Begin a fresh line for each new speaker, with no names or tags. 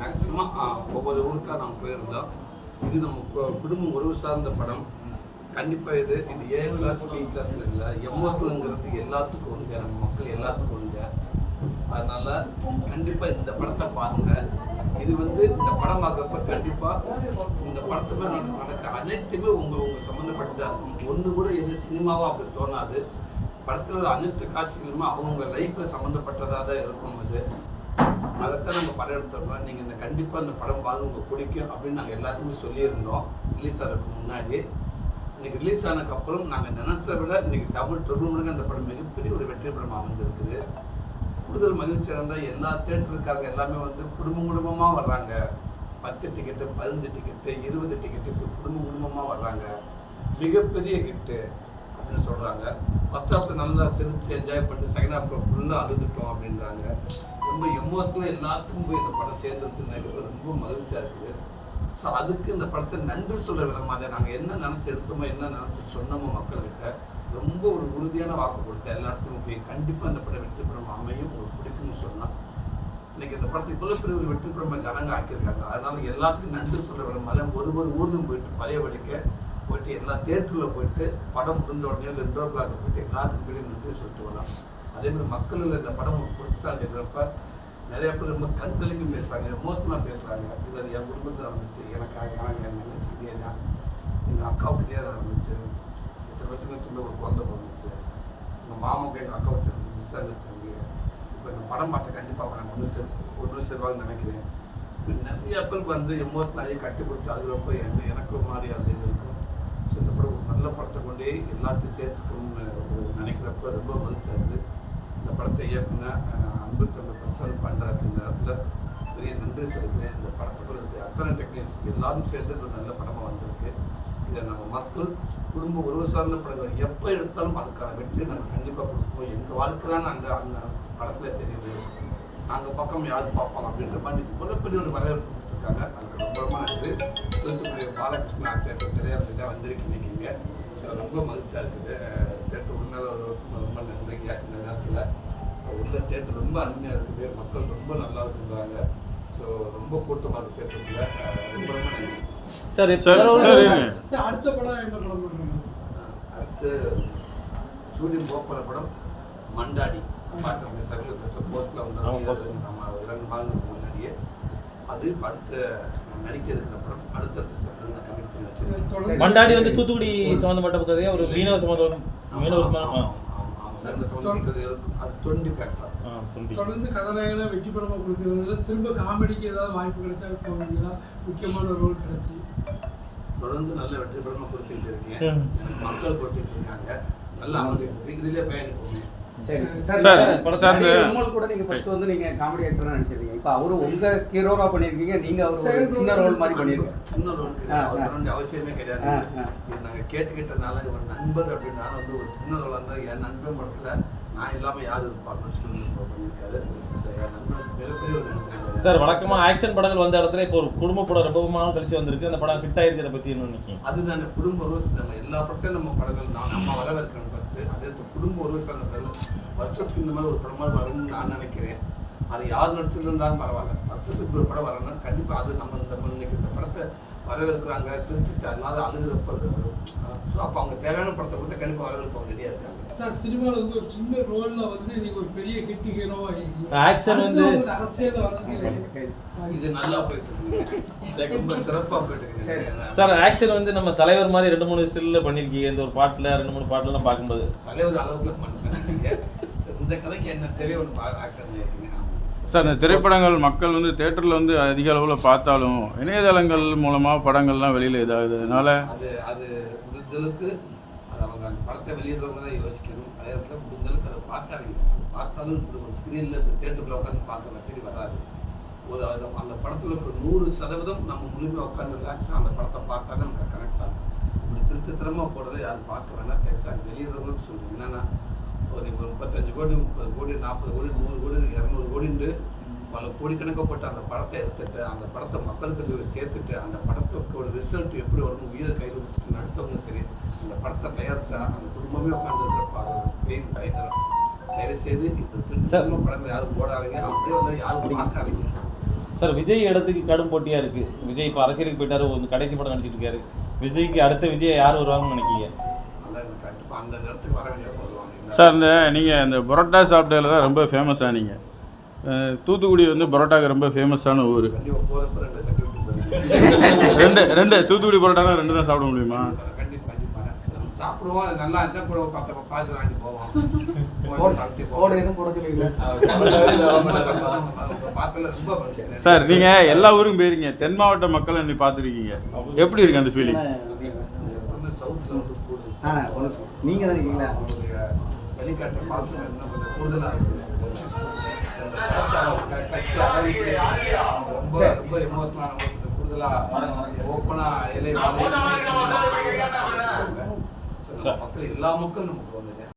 Maximum ஒவ்வொரு ஊருக்காக நாங்கள் போயிருந்தோம். இது நம்ம குடும்ப உறவு சார்ந்த படம். கண்டிப்பாக இது இது ஏ கிளாஸ் பி கிளாஸ்ல இல்லை. எம்எஸ்லங்கிறது எல்லாத்துக்கும் உண்டு. நம்ம மக்கள் எல்லாத்துக்கும் உண்டு. அதனால கண்டிப்பாக இந்த படத்தை பாருங்க. இது வந்து இந்த படம் பார்க்குறப்ப கண்டிப்பாக இந்த படத்துல நட- நடக்கிற அனைத்துமே உங்கள் உங்களுக்கு சம்மந்தப்பட்டதாக இருக்கும். ஒன்று கூட எது சினிமாவோ அப்படி தோணாது. படத்தில் அனைத்து காட்சிகளுமே அவங்கவுங்க லைஃப்பில் சம்மந்தப்பட்டதாக தான் இருக்கும் அது. அதைத்தான் நம்ம படம் எடுத்துருக்கோம். நீங்கள் இந்த கண்டிப்பாக இந்த படம் பாருங்க உங்களுக்கு பிடிக்கும் அப்படின்னு நாங்கள் எல்லாத்துக்குமே சொல்லியிருந்தோம். ரிலீஸ் ஆகிறதுக்கு முன்னாடி. இன்னைக்கு ரிலீஸ் ஆனதுக்கப்புறம் நாங்கள் நினச்சதை விட இன்னைக்கு டபுள் ட்ரிபிள் மடங்கு அந்த படம் மிகப்பெரிய ஒரு வெற்றி படம் அமைஞ்சிருக்குது. கூடுதல் மகிழ்ச்சி இருந்தால் எல்லா தேட்டருக்காரங்க எல்லாமே வந்து குடும்பம் குடும்பமாக வர்றாங்க. பத்து டிக்கெட்டு பதினஞ்சு டிக்கெட்டு இருபது டிக்கெட்டு குடும்பம் குடும்பமாக வர்றாங்க. மிகப்பெரிய கிட்டு அப்படின்னு சொல்கிறாங்க ஃபஸ்ட் ஹாஃப் நல்லா சிரித்து என்ஜாய் பண்ணிட்டு செகண்ட் ஹாஃப் ஃபுல்லாக அழுதுட்டோம் அப்படின்றாங்க. ரொம்ப எமோஷனலாக எல்லாத்துக்கும் போய் இந்த படம் சேர்ந்துருச்சுன்னு எனக்கு ரொம்ப மகிழ்ச்சியாக இருக்குது. ஸோ அதுக்கு இந்த படத்தை நன்றி சொல்கிற விதமாக அதை நாங்கள் என்ன நினச்சி எடுத்தோமோ என்ன நினச்சி சொன்னோமோ மக்கள்கிட்ட ரொம்ப ஒரு உறுதியான வாக்கு கொடுத்தேன் எல்லாத்துக்கும் போய் கண்டிப்பாக இந்த படம் வெற்றி பெறும் அமையும் உங்களுக்கு பிடிக்கும்னு சொன்னால் இன்னைக்கு இந்த படத்தை இவ்வளோ பெரிய ஒரு வெற்றி பெறும் ஜனங்க ஆக்கியிருக்காங்க. அதனால எல்லாத்துக்கும் நன்றி சொல்கிற விதமாக ஒரு ஒரு ஊர்லையும் போயிட்டு பழைய வழிக்க போயிட்டு எல்லா தேட்டரில் போயிட்டு படம் முடிஞ்ச உடனே ரெண்டோ பிளாக் போயிட்டு எல்லாத்துக்கும் போய் நன்றி சொல்லிட்டு வரலாம். அதே மாதிரி மக்கள் இந்த படம் புதுசாக கேட்குறப்ப நிறைய பேர் ரொம்ப கண் கலங்கி பேசுகிறாங்க எமோஷனலாக பேசுகிறாங்க இல்லை என் குடும்பத்தில் நடந்துச்சு எனக்காக எனக்கு என் நினைச்சு இதே தான். எங்கள் அக்காவுக்கு இதே தான் இருந்துச்சு. இத்தனை வருஷம் சின்ன ஒரு குழந்தை பிறந்துச்சு. எங்கள் மாமாவுக்கு எங்கள் அக்கா சேர்ந்து மிஸ் அண்டர்ஸ்டாண்டிங் இப்போ இந்த படம் பார்த்து கண்டிப்பாக நாங்கள் ஒன்று சேர் ஒன்று சேருவாங்கன்னு நினைக்கிறேன். இப்போ நிறைய பேருக்கு வந்து எமோஷனலாகி கட்டி பிடிச்சி ரொம்ப என்ன எனக்கு ஒரு மாதிரி அப்படின்னு இருக்கும். ஸோ இந்த படம் ஒரு நல்ல படத்தை கொண்டே எல்லாத்தையும் சேர்த்துக்கணும்னு நினைக்கிறப்ப ரொம்ப மகிழ்ச்சியாக இருக்குது. இந்த படத்தை இயக்குன அஹ், அன்பு தம்பி பிரசன் இந்த நேரத்தில் பெரிய நன்றி செலுத்துகிறேன் இந்த படத்துக்குள்ள இருக்க அத்தனை டெக்னிக்ஸ் எல்லாரும் சேர்ந்து ஒரு நல்ல படமாக வந்திருக்கு. இதை நம்ம மக்கள் குடும்ப உறவு சார்ந்த படங்கள் எப்போ எடுத்தாலும் அதுக்கான வெற்றி நாங்கள் கண்டிப்பாக கொடுப்போம். எங்கள் வாழ்க்கைலாம் நாங்கள் அந்த படத்தில் தெரியுது. நாங்கள் பக்கம் யார் பார்ப்போம் அப்படின்ற மாதிரி மிகப்பெரிய ஒரு வரவேற்பு கொடுத்துருக்காங்க. அதுக்கு ரொம்ப ரொம்ப நன்றி. தூத்துக்குடி பாலகிருஷ்ணா தேட்டர் திரையரங்கில் வந்திருக்கீங்க இங்கே. ரொம்ப மகிழ்ச்சியாக இருக்குது. தேட்டர் உண்மையில ரொம்ப நன்றிங்க. இந்த நேரத்தில் உள்ள தேட்டர் ரொம்ப அருமையாக இருக்குது. மக்கள் ரொம்ப நல்லா இருக்குன்றாங்க. ஸோ ரொம்ப கூட்டமாக இருக்குது தேட்டருக்குள்ள ரொம்ப ரொம்ப நன்றி.
சார்
சார் சார்
அடுத்த படம் என்ன படம்
அடுத்து சூரியன் போக்குவர படம் மண்டாடி. பார்த்துருங்க சமீபத்தில் போஸ்ட்டில். வந்து நம்ம இரண்டு மாதங்களுக்கு முன்னாடியே. அது அடுத்த நடிக்க இருக்கிற படம். அடுத்தடுத்த ஸ்டெப்பில் நான் கமிட் பண்ணி வச்சிருக்கேன்
தொடர்ந்து
மண்டாடி வந்து தூத்துக்குடி சம்மந்தப்பட்ட கதையா ஒரு மீனவ சம்மந்தம் மீனவ சம்மந்தம்
தொடர்ந்து கதாநாயகனா வெற்றி படமா கொடுக்கறதுல திரும்ப காமெடிக்கு ஏதாவது வாய்ப்பு கிடைச்சா போவீங்களா முக்கியமான ரோல் கிடைச்சி.
தொடர்ந்து நல்ல வெற்றி படமா கொடுத்துட்டு இருக்கேன்.
ம்.
மக்கள் கொடுத்துட்டு இருக்காங்க. நல்லா அமைஞ்சிட்டு இருக்கு இதுலயே பயணிப்போமே
சரி கூட நீங்க ஃபர்ஸ்ட் வந்து நீங்க காமெடி ஆக்டரா நடிச்சிருக்கீங்க. இப்போ அவரு உங்க ஹீரோவா பண்ணிருக்கீங்க நீங்க அவர் ஒரு சின்ன ரோல் மாதிரி பண்ணிருக்கீங்க
சின்ன ரோல் கிடையாது. அவசியமே கிடையாது. நாங்க கேட்டுக்கிட்டனால இவன் நண்பர் அப்படின்னால வந்து ஒரு சின்ன ரோல் இருந்தால் என் நண்பன் படத்துல நான் இல்லாம யார் நண்பர்
சார் வழக்கமா ஆக்ஷன் படங்கள் வந்த இடத்துல இப்போ ஒரு குடும்ப படம் ரொம்ப நாள் கழிச்சு வந்திருக்கு. அந்த படம் ஹிட் ஆயிருக்கிறத பத்தி என்ன நினைக்கிறீங்க?
அதுதானே குடும்ப உறவு நம்ம எல்லா படத்தையும் நம்ம படங்கள் நான் நம்ம வரவேற்கணும் ஃபர்ஸ்ட் அதே இப்போ குடும்ப உறவு சார்ந்த படங்கள். வருஷத்துக்கு இந்த மாதிரி ஒரு படமாக வரும்னு நான் நினைக்கிறேன். அது யார் நடிச்சிருந்தாலும் பரவாயில்ல. இப்படி ஒரு படம் வரணும் கண்டிப்பாக அது நம்ம இந்த இன்னைக்கு இந்த படத்தை வரவேற்கிறாங்க சிரிச்சுட்டு எல்லாரும் அழுகிறப்ப ஸோ அப்போ அவங்க தேவையான படத்தை கொடுத்தா கண்டிப்பாக வரவேற்பவங்க ரெடியாக இருக்காங்க.
சார் சினிமாவில் வந்து ஒரு சின்ன ரோல்ல வந்து நீங்க ஒரு பெரிய ஹிட் ஹீரோவா இருக்கீங்க அரசியல் வளர்ந்து
இது நல்லா போயிட்டு ரொம்ப சிறப்பாக போயிட்டு
சார். ஆக்ஷன் வந்து நம்ம தலைவர் மாதிரி ரெண்டு மூணு சில்ல பண்ணிருக்கீங்க. இந்த ஒரு பாட்டுல ரெண்டு மூணு பாட்டுலாம் பார்க்கும்போது.
தலைவர் அளவுக்கு பண்ணுங்க இந்த கதைக்கு என்ன தேவையோ ஒன்று ஆக்சன் பண்ணியிருக்கீங்க
சார் இந்த திரைப்படங்கள் மக்கள் வந்து தேட்டரில் வந்து அதிக அளவில் பார்த்தாலும் இணையதளங்கள் மூலமாக படங்கள்லாம் வெளியில் இதாகுது. அதனால
அது அது முடிஞ்சளவுக்கு அது அவங்க அந்த படத்தை வெளியிடுறவங்க தான் யோசிக்கணும். அதே இடத்துல முடிஞ்சளவுக்கு அதை பார்க்காதீங்க. பார்த்தாலும் இப்படி ஒரு ஸ்க்ரீனில் இப்போ தேட்டரில் உட்காந்து பார்க்குற வசதி வராது. ஒரு அந்த படத்தில் இப்போ நூறு சதவீதம் நம்ம முழுமையாக உட்காந்து ரிலாக்ஸாக அந்த படத்தை பார்த்தா தான் நமக்கு கனெக்ட் ஆகும். இப்படி திருட்டுத்தனமாக போடுறது யாரும் பார்க்க வேணாம். டெக்ஸாக வெளியிடுறவங்களுக்கு சொல்லுங்கள் என்னென்னா ஒரு இப்போ முப்பத்தஞ்சு கோடி முப்பது கோடி நாற்பது கோடி நூறு கோடி இரநூறு கோடின்னு பல கோடிக்கணக்காக போட்டு அந்த படத்தை எடுத்துட்டு அந்த படத்தை மக்களுக்கு சேர்த்துட்டு அந்த படத்துக்கு ஒரு ரிசல்ட் எப்படி வரும் உயிரை கையில் பிடிச்சிட்டு நடித்தவங்க சரி அந்த படத்தை தயாரித்தா அந்த குடும்பமே உட்காந்துருக்கிறப்ப அது பெயின் பயங்கரம். தயவு செய்து இந்த
சார்.
திருட்டு படங்கள் யாரும் போடாதீங்க. அப்படியே வந்து யாரும் பார்க்காதீங்க.
சார் விஜய் இடத்துக்கு கடும் போட்டியா இருக்கு? விஜய் இப்போ அரசியலுக்கு போயிட்டாரு ஒரு கடைசி படம் நடிச்சிட்டு இருக்காரு. விஜய்க்கு அடுத்த விஜய் யார் வருவாங்கன்னு நினைக்கிறீங்க?
நல்லா கண்டிப்பாக அந்த வர வேண்டிய
சார் இந்த நீங்கள் இந்த பரோட்டா சாப்பிட்டதில் தான் ரொம்ப ஃபேமஸ் ஆனீங்க தூத்துக்குடி வந்து பரோட்டாக்கு ரொம்ப ஃபேமஸான ஊர்.
ரெண்டு
ரெண்டு தூத்துக்குடி பரோட்டானா ரெண்டு தான் சாப்பிட முடியுமா?
சாப்பிடுவோம் நல்லா இருந்துச்சா கூட பத்து போவோம்
சார் நீங்கள் எல்லா ஊருக்கும் போயிருக்கீங்க. தென் மாவட்ட மக்கள் இன்னைக்கு பார்த்துருக்கீங்க. எப்படி இருக்கு அந்த ஃபீலிங்
வந்து சவுத்தில் வந்து கூடுது
ஆ ஒன்று நீங்கள் தான் இருக்கீங்களா
வெளிக்காட்டு பாசம் இன்னும் கொஞ்சம் கூடுதலாக ரொம்ப ரொம்ப எமோஷனலாக கூடுதலாக ஓப்பனாக இலை மக்கள் எல்லா மக்களும்